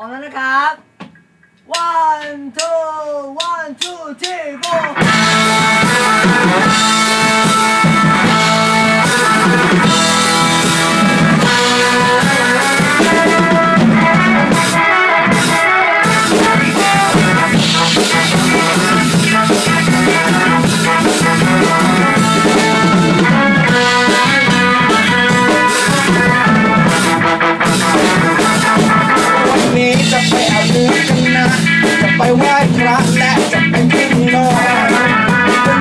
พร้อมแล้วนะครับ one two one two three ง่ายครั้และจะเป็นที่นอน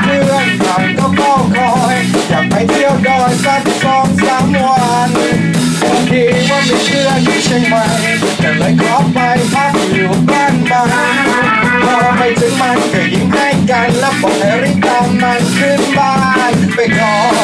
เพื่อนๆเรก็เฝ้าคอยอยไปเที่ยวดอยสักสองสามวันบางว่ามีเพื่อนที่เชียงใหม่แต่เลยขอไปพักอยู่บ้านบ้างพอไปถึงมันก็ยิ้มให้กันแล้วบอกให้รีบตามมันขึ้นบ้านไปขอ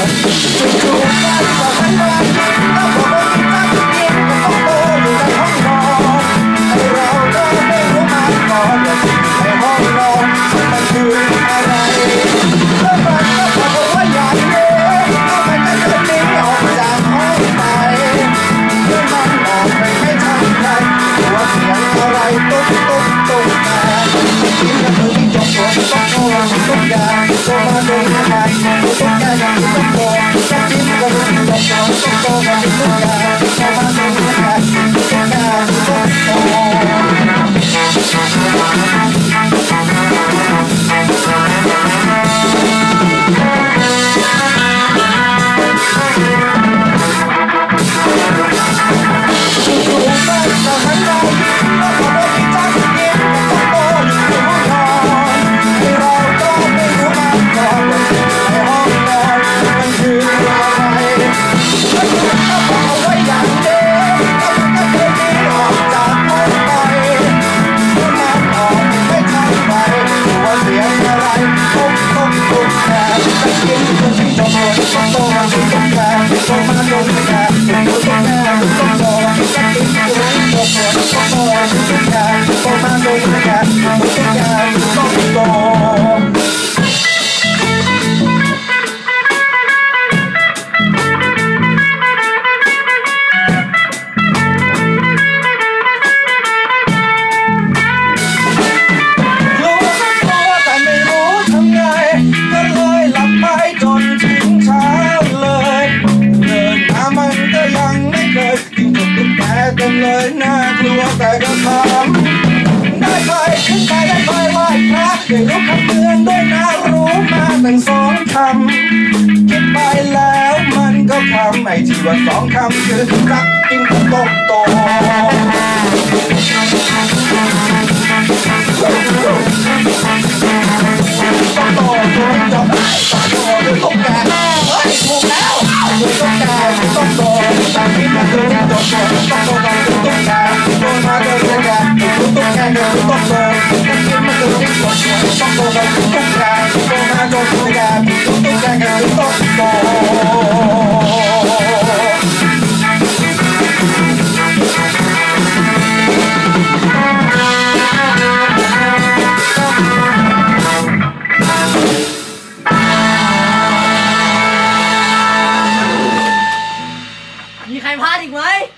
Thank you. I'm gonna go tomando, tomando, tomando, 乱撞抗拒的心脏叮咚咚咚 I'm hiding, right?